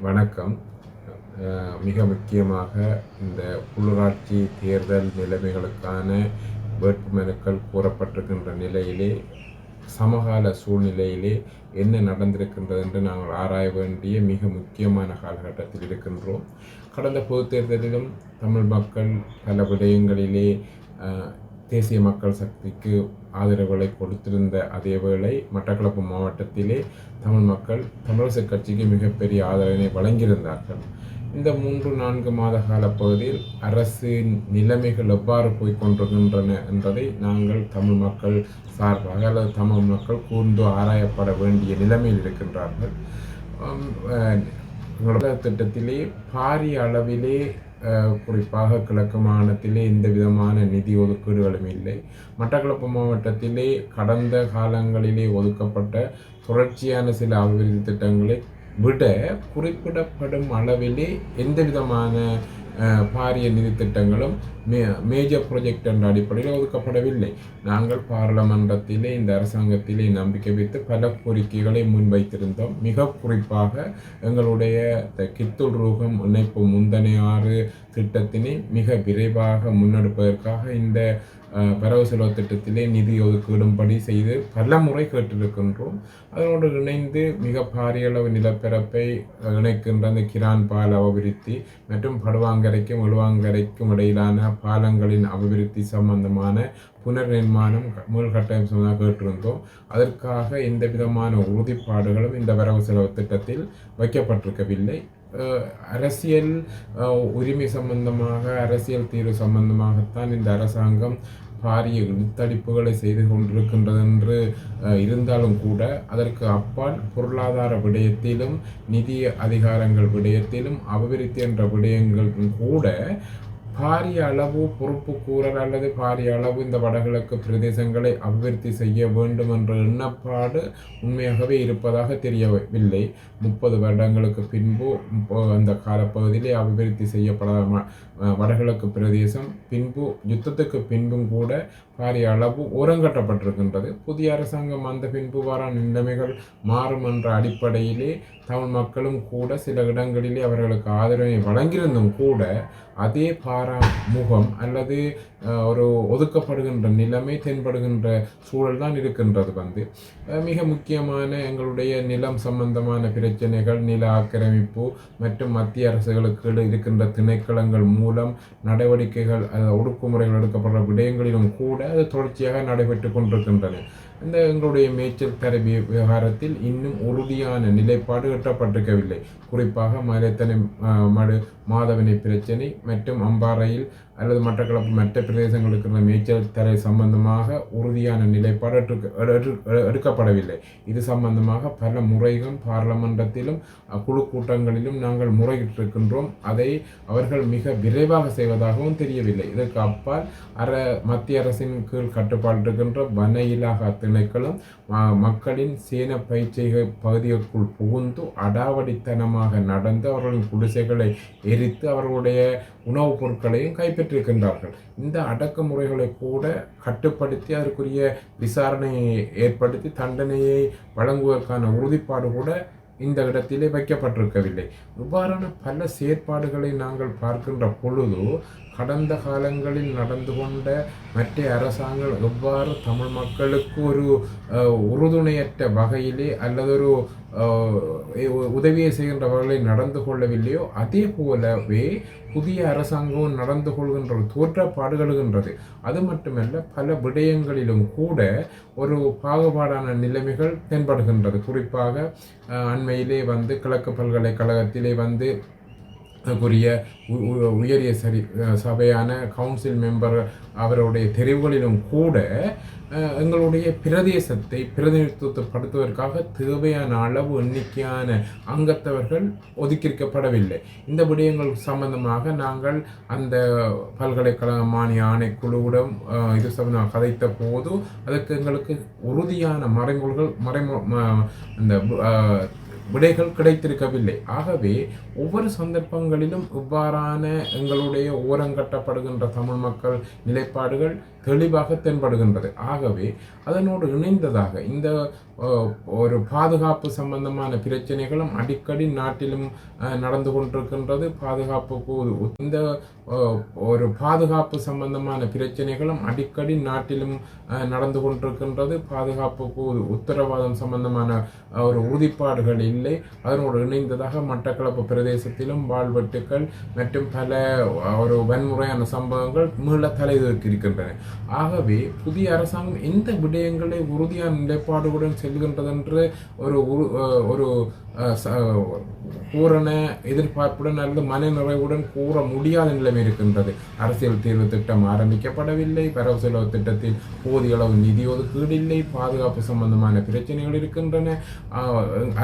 வணக்கம். மிக முக்கியமாக இந்த உள்ளூராட்சி தேர்தல் நிலைமைகளுக்கான வேட்புமனுக்கள் கூறப்பட்டிருக்கின்ற நிலையிலே சமகால சூழ்நிலையிலே என்ன நடந்திருக்கின்றது என்று நாங்கள் ஆராய வேண்டிய மிக முக்கியமான காலகட்டத்தில் இருக்கின்றோம். கடந்த பொதுத் தேர்தலிலும் தமிழ் மக்கள் பல விடயங்களிலே தேசிய மக்கள் சக்திக்கு ஆதரவுகளை கொடுத்திருந்த அதேவேளை மட்டக்களப்பு மாவட்டத்திலே தமிழ் மக்கள் தமிழரசு கட்சிக்கு மிகப்பெரிய ஆதரவினை வழங்கியிருந்தார்கள். இந்த மூன்று நான்கு மாத கால பகுதியில் அரசின் நிலைமைகள் எவ்வாறு போய்கொண்டிருக்கின்றன என்பதை நாங்கள் தமிழ் மக்கள் சார்பாக அல்லது தமிழ் மக்கள் கூர்ந்து ஆராயப்பட வேண்டிய நிலைமையில் இருக்கின்றார்கள். எங்களோட திட்டத்திலே பாரிய அளவிலே குறிப்பாக கிழக்கு மாகாணத்திலே எந்த விதமான நிதி ஒதுக்கீடுகளும் இல்லை. மட்டக்களப்பு மாவட்டத்திலே கடந்த காலங்களிலே ஒதுக்கப்பட்ட தொடர்ச்சியான சில அபிவிருத்தி திட்டங்களை விட குறிப்பிடப்படும் அளவிலே எந்த விதமான பாரிய நிதி திட்டங்களும் மே மேஜர் ப்ரொஜெக்ட் என்ற அடிப்படையில் ஒதுக்கப்படவில்லை. நாங்கள் பாராளுமன்றத்திலே இந்த அரசாங்கத்திலே நம்பிக்கை வைத்து பல கோரிக்கைகளை முன்வைத்திருந்தோம். மிக குறிப்பாக எங்களுடைய கித்துள் ரூகம் இணைப்பு முந்தனையாறு திட்டத்தினை மிக விரைவாக முன்னெடுப்பதற்காக இந்த வரவு செலவு திட்டத்திலே நிதி ஒதுக்கீடும்படி செய்து பல முறை கேட்டிருக்கின்றோம். அதனோடு இணைந்து மிக பாரிய அளவு நிலப்பரப்பை இணைக்கின்ற அந்த கிரான் பால் அபிவிருத்தி மற்றும் படுவாங்கரைக்கும் எழுவாங்கரைக்கும் இடையிலான பாலங்களின் அபிவிருத்தி சம்பந்தமான புனர் நிர்மாணம் மீள் சம்பந்தமாக கேட்டிருந்தோம். அதற்காக எந்த விதமான உறுதிப்பாடுகளும் இந்த வரவு செலவு திட்டத்தில் வைக்கப்பட்டிருக்கவில்லை. அரசியல் உரிமை சம்பந்தமாக அரசியல் தீர்வு சம்பந்தமாகத்தான் இந்த அரசாங்கம் பாரிய இழுத்தடிப்புகளை செய்து கொண்டிருக்கின்றது என்று இருந்தாலும் கூட அதற்கு அப்பால் பொருளாதார விடயத்திலும் நிதி அதிகாரங்கள் விடயத்திலும் அபிவிருத்தி என்ற விடயங்களும் கூட பாரிய அளவு பொறுப்பு கூறல் அல்லது பாரிய அளவு இந்த வடகிழக்கு பிரதேசங்களை அபிவிருத்தி செய்ய வேண்டும் என்ற எண்ணப்பாடு உண்மையாகவே இருப்பதாக தெரியவில்லை. முப்பது வருடங்களுக்கு பின்பு அந்த காலப்பகுதியிலே அபிவிருத்தி செய்யப்படாத வடகிழக்கு பிரதேசம் பின்பு யுத்தத்துக்கு பின்பும் கூட பாரிய அளவு ஓரங்கட்டப்பட்டிருக்கின்றது புதிய அரசாங்கம் வந்த பின்பு வர நிலைமைகள் மாறும் என்ற அடிப்படையிலே தமிழ் மக்களும் கூட சில இடங்களிலே அவர்களுக்கு ஆதரவை வழங்கியிருந்தும் கூட அதே பாரா முகம் அல்லது ஒரு ஒதுக்கப்படுகின்ற நிலமே தென்படுகின்ற சூழல் தான் இருக்கின்றது வந்து. மிக முக்கியமான எங்களுடைய நிலம் சம்பந்தமான பிரச்சனைகள் நில ஆக்கிரமிப்பு மற்றும் மத்திய அரசுகளுக்கு இருக்கின்ற திணைக்களங்கள் மூலம் நடவடிக்கைகள் ஒடுக்குமுறைகள் எடுக்கப்படுற விடயங்களிலும் கூட அது தொடர்ச்சியாக நடைபெற்று கொண்டிருக்கின்றன. இந்த எங்களுடைய மேய்ச்சல் தரவி விவகாரத்தில் இன்னும் உறுதியான நிலைப்பாடு எட்டப்பட்டிருக்கவில்லை. குறிப்பாக மலைத்தனை மடு மாதவனை பிரச்சனை மற்றும் அம்பாறையில் அல்லது மட்டக்களப்பு மற்ற பிரதேசங்களுக்கு இருந்த மேய்ச்சல் தரை சம்பந்தமாக உறுதியான நிலைப்பாடு எடு- எடுக்கப்படவில்லை. இது சம்பந்தமாக பல முறைகளும் பாராளுமன்றத்திலும் குழு கூட்டங்களிலும் நாங்கள் முறையிட்டிருக்கின்றோம். அதை அவர்கள் மிக விரைவாக செய்வதாகவும் தெரியவில்லை. இதற்கு அப்பால் அர மத்திய அரசின் கீழ் கட்டுப்பாடு இருக்கின்ற வன இலாகா திணைக்களும் ம- மக்களின் சேன பயிற்சி பகுதிகளுக்குள் புகுந்து அடாவடித்தனமாக நடந்து அவர்களின் குடிசைகளை எரித்து அவர்களுடைய உணவுப் பொருட்களையும் பெற்றிருக்கின்றார்கள் இந்த அடக்குமுறைகளை கூட கட்டுப்படுத்தி அதற்குரிய விசாரணையை ஏற்படுத்தி தண்டனையை வழங்குவதற்கான உறுதிப்பாடு கூட இந்த இடத்திலே வைக்கப்பட்டிருக்கவில்லை. இவ்வாறான பல செயற்பாடுகளை நாங்கள் பார்க்கின்ற பொழுது கடந்த காலங்களில் நடந்து கொண்ட மற்ற அரசாங்கம் எவ்வாறு தமிழ் மக்களுக்கு ஒரு உறுதுணையற்ற வகையிலே அல்லது ஒரு உதவியை செய்கின்ற வகையில் நடந்து கொள்ளவில்லையோ அதே போலவே புதிய அரசாங்கம் நடந்து கொள்கின்ற தோற்றப்பாடுகளுகின்றது அது மட்டுமல்ல பல விடயங்களிலும் கூட ஒரு பாகுபாடான நிலைமைகள் தென்படுகின்றது. குறிப்பாக அண்மையிலே வந்து கிழக்கு பல்கலைக்கழகத்திலே வந்து அதுக்குரிய உ- உயரிய சரி சபையான கவுன்சில் மெம்பர் அவருடைய தெரிவுகளிலும் கூட எங்களுடைய பிரதேசத்தை பிரதிநிதித்துவப்படுத்துவதற்காக தேவையான அளவு எண்ணிக்கையான அங்கத்தவர்கள் ஒதுக்கியிருக்கப்படவில்லை. இந்த விடயங்கள் சம்பந்தமாக நாங்கள் அந்த பல்கலைக்கழக மானிய ஆணைக்குழுவிடம் இது சம்பந்தமாக கதைத்த போது அதற்கு எங்களுக்கு உறுதியான மறைமுறைகள் மறைமு அந்த விடைகள் கிடைத்திருக்கவில்லை. ஆகவே ஒவ்வொரு சந்தர்ப்பங்களிலும் இவ்வாறான எங்களுடைய ஓரங்கட்டப்படுகின்ற தமிழ் மக்கள் நிலைப்பாடுகள் தெளிவாக தென்படுகின்றது. ஆகவே அதனோடு இணைந்ததாக இந்த ஒரு பாதுகாப்பு சம்பந்தமான பிரச்சனைகளும் அடிக்கடி நாட்டிலும் நடந்து கொண்டிருக்கின்றது. பாதுகாப்புக்கு இந்த ஒரு பாதுகாப்பு சம்பந்தமான பிரச்சனைகளும் அடிக்கடி நாட்டிலும் நடந்து கொண்டிருக்கின்றது. பாதுகாப்புக்கு உத்தரவாதம் சம்பந்தமான ஒரு உறுதிப்பாடுகள் இல்லை. அதனோடு இணைந்ததாக மட்டக்களப்பு பிரதேசத்திலும் வாழ்வெட்டுக்கள் மற்றும் பல ஒரு வன்முறையான சம்பவங்கள் மீள தலைதூக்கி இருக்கின்றன ஆகவே புதிய அரசாங்கம் எந்த விடயங்களை உறுதியான நிலைப்பாடுகளுடன் செல்கின்றதென்று ஒரு உரு- அஹ், ஒரு அஹ், பூரண எதிர்பார்ப்புடன் அல்லது மன நிறைவுடன் கூற முடியாத நிலைமை இருக்கின்றது. அரசியல் தீர்வு திட்டம் ஆரம்பிக்கப்படவில்லை. வரவு செலவு திட்டத்தில் போதிய அளவு நிதி ஒதுக்கீடு இல்லை பாதுகாப்பு சம்பந்தமான பிரச்சனைகள் இருக்கின்றன.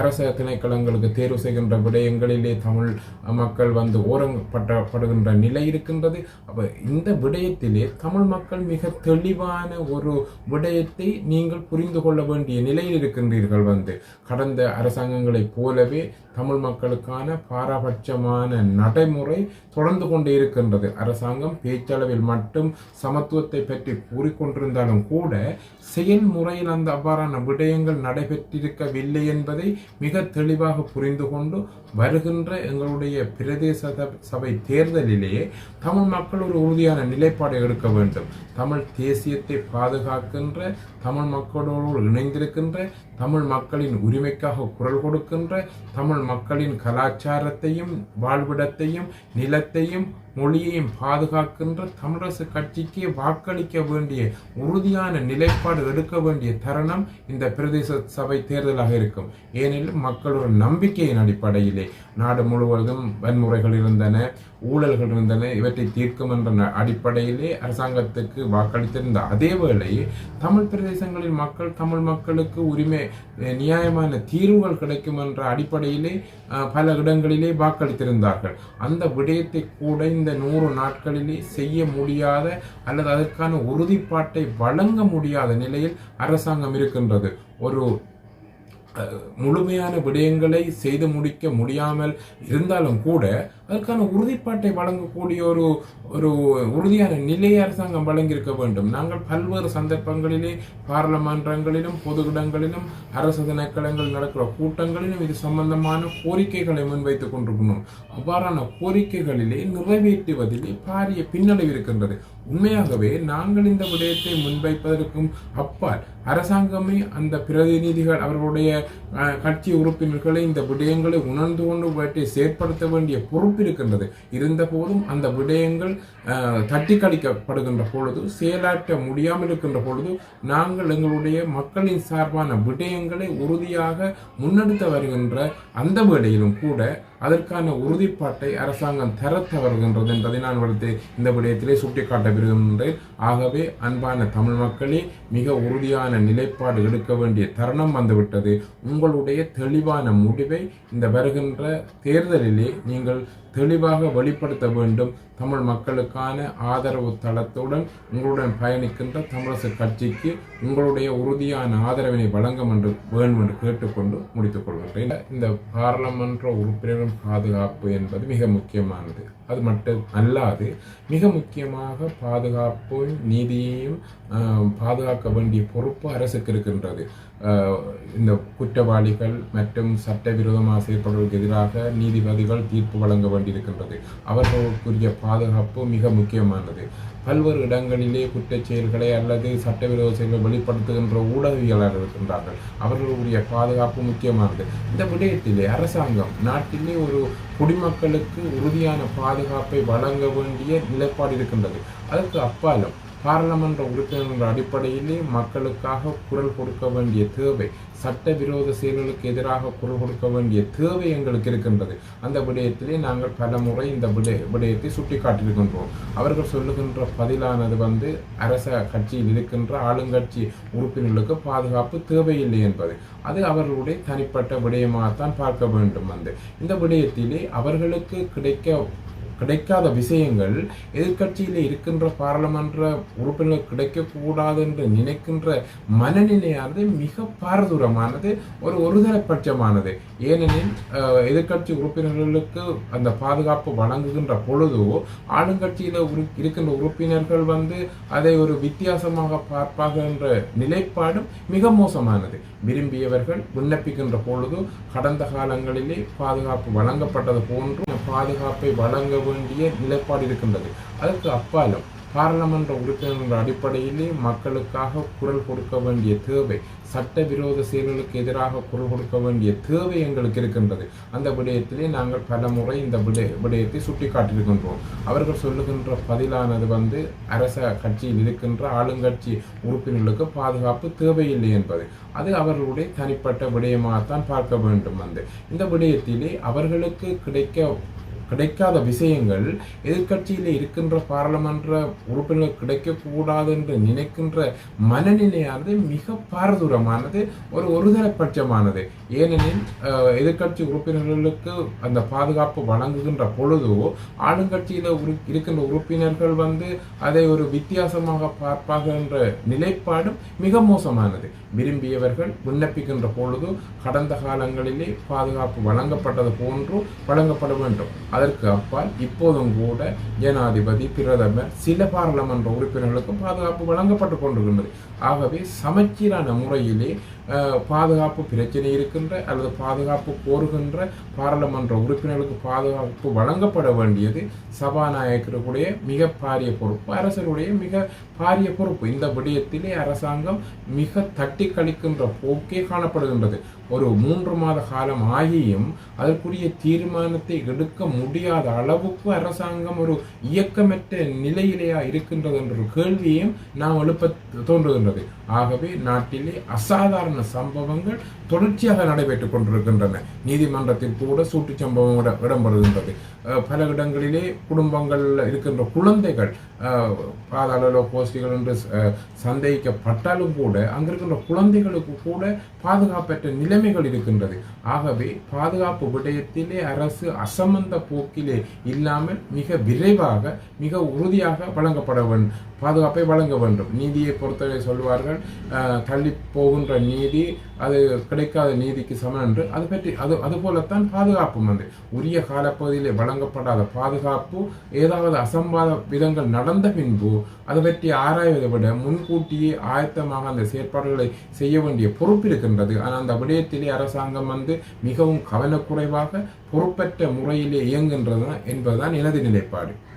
அரச திணைக்களங்களுக்கு தேர்வு செய்கின்ற விடயங்களிலே தமிழ் மக்கள் வந்து ஓரங்கப்பட்டப்படுகின்ற நிலை இருக்கின்றது. அப்போ இந்த விடயத்திலே தமிழ் மக்கள் மிக தெளிவான ஒரு விடயத்தை நீங்கள் புரிந்து கொள்ள வேண்டிய நிலையில் இருக்கின்றீர்கள் வந்து. கடந்த அரசாங்கங்களைப் போலவே தமிழ் மக்கள் மக்களுக்கான பாரபட்சமான நடைமுறை தொடர்ந்து கொண்டே இருக்கின்றது. அரசாங்கம் பேச்சளவில் மட்டும் சமத்துவத்தை பற்றி கூறிக்கொண்டிருந்தாலும் கூட செயல்முறையில் அந்த அவ்வாறான விடயங்கள் நடைபெற்றிருக்கவில்லை என்பதை மிக தெளிவாக புரிந்து கொண்டு வருகின்ற எங்களுடைய பிரதேச சபை தேர்தலிலேயே தமிழ் மக்கள் ஒரு உறுதியான நிலைப்பாடு எடுக்க வேண்டும். தமிழ் தேசியத்தை பாதுகாக்கின்ற தமிழ் மக்களோடு இணைந்திருக்கின்ற தமிழ் மக்களின் உரிமைக்காக குரல் கொடுக்கின்ற தமிழ் மக்களின் கலாச்சாரத்தையும் வாழ்விடத்தையும் நிலத்தையும் மொழியையும் பாதுகாக்கின்ற தமிழரசு கட்சிக்கு வாக்களிக்க வேண்டிய உறுதியான நிலைப்பாடு எடுக்க வேண்டிய தருணம் இந்த பிரதேச சபை தேர்தலாக இருக்கும். ஏனெனில் மக்களோட நம்பிக்கையின் அடிப்படையிலே நாடு முழுவதும் வன்முறைகள் இருந்தன. ஊழல்கள் இருந்தன இவற்றை தீர்க்கும் என்ற ந- அடிப்படையிலே அரசாங்கத்துக்கு வாக்களித்திருந்த அதே வேளை தமிழ் பிரதேசங்களில் மக்கள் தமிழ் மக்களுக்கு உரிமை நியாயமான தீர்வுகள் கிடைக்கும் என்ற அடிப்படையிலே பல இடங்களிலே வாக்களித்திருந்தார்கள். அந்த விடயத்தை கூட இந்த நூறு நாட்களிலே செய்ய முடியாத அல்லது அதற்கான உறுதிப்பாட்டை வழங்க முடியாத நிலையில் அரசாங்கம் இருக்கின்றது. ஒரு முழுமையான விடயங்களை செய்து முடிக்க முடியாமல் இருந்தாலும் கூட அதற்கான உறுதிப்பாட்டை வழங்கக்கூடிய ஒரு ஒரு உறுதியான நிலையை அரசாங்கம் வழங்கியிருக்க வேண்டும். நாங்கள் பல்வேறு சந்தர்ப்பங்களிலே பாராளுமன்றங்களிலும் பொது இடங்களிலும் அரசு திணைக்களங்கள் நடக்கிற கூட்டங்களிலும் இது சம்பந்தமான கோரிக்கைகளை முன்வைத்துக் கொண்டிருக்கணும். அவ்வாறான கோரிக்கைகளிலே நிறைவேற்றுவதிலே பாரிய பின்னடைவு இருக்கின்றது. உண்மையாகவே நாங்கள் இந்த விடயத்தை முன்வைப்பதற்கும் அப்பால் அரசாங்கமே அந்த பிரதிநிதிகள் அவர்களுடைய கட்சி உறுப்பினர்களை இந்த விடயங்களை உணர்ந்து கொண்டு இவற்றை செயற்படுத்த வேண்டிய பொறுப்பு இருக்கின்றது இருந்த போதும் அந்த விடயங்கள் தட்டி கழிக்கப்படுகின்ற பொழுது செயலாற்ற முடியாமல் இருக்கின்ற பொழுது நாங்கள் எங்களுடைய மக்களின் சார்பான விடயங்களை உறுதியாக முன்னெடுத்து வருகின்ற அந்த வேளையிலும் கூட அதற்கான உறுதிப்பாட்டை அரசாங்கம் தர தவறுகின்றது என்பதை நான் வளர்த்து இந்த விடயத்திலே சுட்டிக்காட்ட விரும்புகின்றேன். ஆகவே அன்பான தமிழ் மக்களே மிக உறுதியான நிலைப்பாடு எடுக்க வேண்டிய தருணம் வந்துவிட்டது. உங்களுடைய தெளிவான முடிவை இந்த வருகின்ற தேர்தலிலே நீங்கள் தெளிவாக வெளிப்படுத்த வேண்டும். தமிழ் மக்களுக்கான ஆதரவு தளத்துடன் உங்களுடன் பயணிக்கின்ற தமிழரசு கட்சிக்கு உங்களுடைய உறுதியான ஆதரவினை வழங்கும் என்று வேண்டும் என்று கேட்டுக்கொண்டு முடித்துக் கொள்கின்றேன். இந்த பாராளுமன்ற உறுப்பினரும் பாதுகாப்பு என்பது மிக முக்கியமானது. அது மட்டும் அல்லாது மிக முக்கியமாக பாதுகாப்பும் நீதியையும் பாதுகாக்க வேண்டிய பொறுப்பு அரசுக்கு இருக்கின்றது. இந்த குற்றவாளிகள் மற்றும் சட்டவிரோதமாக செயற்படுவதற்கு எதிராக நீதிபதிகள் தீர்ப்பு வழங்க வேண்டியிருக்கின்றது. அவர்களுக்குரிய பாதுகாப்பு மிக முக்கியமானது. பல்வேறு இடங்களிலே குற்றச் செயல்களை அல்லது சட்டவிரோத செயல்களை வெளிப்படுத்துகின்ற ஊடகவியலாளர் இருக்கின்றார்கள். அவர்களுடைய பாதுகாப்பு முக்கியமானது. இந்த விடயத்திலே அரசாங்கம் நாட்டிலே ஒரு குடிமக்களுக்கு உறுதியான பாதுகாப்பை வழங்க வேண்டிய நிலைப்பாடு இருக்கின்றது. அதற்கு அப்பாலும் பாராளுமன்ற உறுப்பினர் என்ற அடிப்படையிலே மக்களுக்காக குரல் கொடுக்க வேண்டிய தேவை சட்டவிரோத செயல்களுக்கு எதிராக குரல் கொடுக்க வேண்டிய தேவை எங்களுக்கு இருக்கின்றது. அந்த விடயத்திலே நாங்கள் பல முறை இந்த விடய விடயத்தை சுட்டிக்காட்டியிருக்கின்றோம். அவர்கள் சொல்லுகின்ற பதிலானது வந்து அரச கட்சியில் இருக்கின்ற ஆளுங்கட்சி உறுப்பினர்களுக்கு பாதுகாப்பு தேவையில்லை என்பது. அது அவர்களுடைய தனிப்பட்ட விடயமாகத்தான் பார்க்க வேண்டும் வந்து. இந்த விடயத்திலே அவர்களுக்கு கிடைக்க கிடைக்காத விஷயங்கள் எதிர்க்கட்சியில் இருக்கின்ற பாராளுமன்ற உறுப்பினர் கிடைக்கக்கூடாது என்று நினைக்கின்ற மனநிலையானது மிக பாரதூரமானது ஒரு ஒருதலைப்பட்சமானது. ஏனெனில் எதிர்கட்சி எதிர்க்கட்சி உறுப்பினர்களுக்கு அந்த பாதுகாப்பு வழங்குகின்ற பொழுதோ ஆளுங்கட்சியில் இருக்கின்ற உறுப்பினர்கள் வந்து அதை ஒரு வித்தியாசமாக பார்ப்பார்கள் என்ற நிலைப்பாடும் மிக மோசமானது. விரும்பியவர்கள் விண்ணப்பிக்கின்ற பொழுது கடந்த காலங்களிலே பாதுகாப்பு வழங்கப்பட்டது போன்று பாதுகாப்பை வழங்க வேண்டிய நிலைப்பாடு இருக்கின்றது. அதற்கு அப்பாலும் பாராளுமன்ற உறுப்பினர் அடிப்படையிலே மக்களுக்காக குரல் கொடுக்க வேண்டிய தேவை சட்டவிரோத செயல்களுக்கு எதிராக குரல் கொடுக்க வேண்டிய தேவை எங்களுக்கு இருக்கின்றது. அந்த விடயத்திலே நாங்கள் பல முறை இந்த விடய விடயத்தை சுட்டிக்காட்டியிருக்கின்றோம். அவர்கள் சொல்லுகின்ற பதிலானது வந்து அரச கட்சியில் இருக்கின்ற ஆளுங்கட்சி உறுப்பினர்களுக்கு பாதுகாப்பு தேவையில்லை என்பது. அது அவர்களுடைய தனிப்பட்ட விடயமாகத்தான் பார்க்க வேண்டும் வந்து. இந்த விடயத்திலே அவர்களுக்கு கிடைக்க கிடைக்காத விஷயங்கள் எதிர்க்கட்சியில் இருக்கின்ற பாராளுமன்ற உறுப்பினர் கிடைக்கக்கூடாது என்று நினைக்கின்ற மனநிலையானது மிக பாரதூரமானது ஒரு ஒருதலைப்பட்சமானது. ஏனெனில் எதிர்கட்சி எதிர்க்கட்சி உறுப்பினர்களுக்கு அந்த பாதுகாப்பு வழங்குகின்ற பொழுதோ ஆளுங்கட்சியில் உரு- இருக்கின்ற உறுப்பினர்கள் வந்து அதை ஒரு வித்தியாசமாக பார்ப்பார்கள் என்ற நிலைப்பாடும் மிக மோசமானது. விரும்பியவர்கள் விண்ணப்பிக்கின்ற பொழுது கடந்த காலங்களிலே பாதுகாப்பு வழங்கப்பட்டது போன்று வழங்கப்பட வேண்டும். அதற்கு அப்பால் இப்போதும் கூட ஜனாதிபதி பிரதமர் சில பாராளுமன்ற உறுப்பினர்களுக்கும் பாதுகாப்பு வழங்கப்பட்டு கொண்டிருக்கின்றது. ஆகவே சமச்சீரான முறையிலே பாதுகாப்பு பிரச்சனை இருக்கின்ற அல்லது பாதுகாப்பு கோருகின்ற பாராளுமன்ற உறுப்பினர்களுக்கு பாதுகாப்பு வழங்கப்பட வேண்டியது சபாநாயகருடைய மிக பாரிய பொறுப்பு அரசருடைய மிக பாரிய பொறுப்பு. இந்த விடயத்திலே அரசாங்கம் மிக தட்டி கழிக்கின்ற போக்கே காணப்படுகின்றது. ஒரு மூன்று மாத காலம் ஆகியும் அதற்குரிய தீர்மானத்தை எடுக்க முடியாத அளவுக்கு அரசாங்கம் ஒரு இயக்கமற்ற நிலையிலேயா இருக்கின்றது என்ற கேள்வியும் கேள்வியையும் நாம் எழுப்ப தோன்றுகின்றது. ஆகவே நாட்டிலே அசாதாரண சம்பவங்கள் தொடர்ச்சியாக நடைபெற்றுக் கொண்டிருக்கின்றன. நீதிமன்றத்தில் கூட சூட்டுச் சம்பவம் இடம்பெறுகின்றது. பல இடங்களிலே குடும்பங்களில் இருக்கின்ற குழந்தைகள் அஹ், பாதாள கோஷ்டிகள் என்று அஹ், சந்தேகிக்கப்பட்டாலும் கூட அங்கிருக்கின்ற குழந்தைகளுக்கு கூட பாதுகாப்பற்ற நிலைமைகள் இருக்கின்றது. ஆகவே பாதுகாப்பு விடயத்திலே அரசு அசமந்த போக்கிலே இல்லாமல் மிக விரைவாக மிக உறுதியாக வழங்கப்பட வேண்டும். பாதுகாப்பை வழங்க வேண்டும். நீதியை பொறுத்தவரை சொல்வார்கள் தள்ளி போகின்ற நீதி அது கிடைக்காத நீதிக்கு சமம் என்று. அது பற்றி அது அதுபோலத்தான் பாதுகாப்பும் வந்து. உரிய காலப்பகுதியிலே வழங்கப்படாத பாதுகாப்பு ஏதாவது அசம்பாத விதங்கள் நடந்த பின்பு அதை பற்றி ஆராய்வதை விட முன்கூட்டியே ஆயத்தமாக அந்த செயற்பாடுகளை செய்ய வேண்டிய பொறுப்பு இருக்கின்றது. ஆனால் அந்த விடயத்திலே அரசாங்கம் வந்து மிகவும் கவனக்குறைவாக பொறுப்பற்ற முறையிலே இயங்குகின்றது என்பதுதான் எனது நிலைப்பாடு.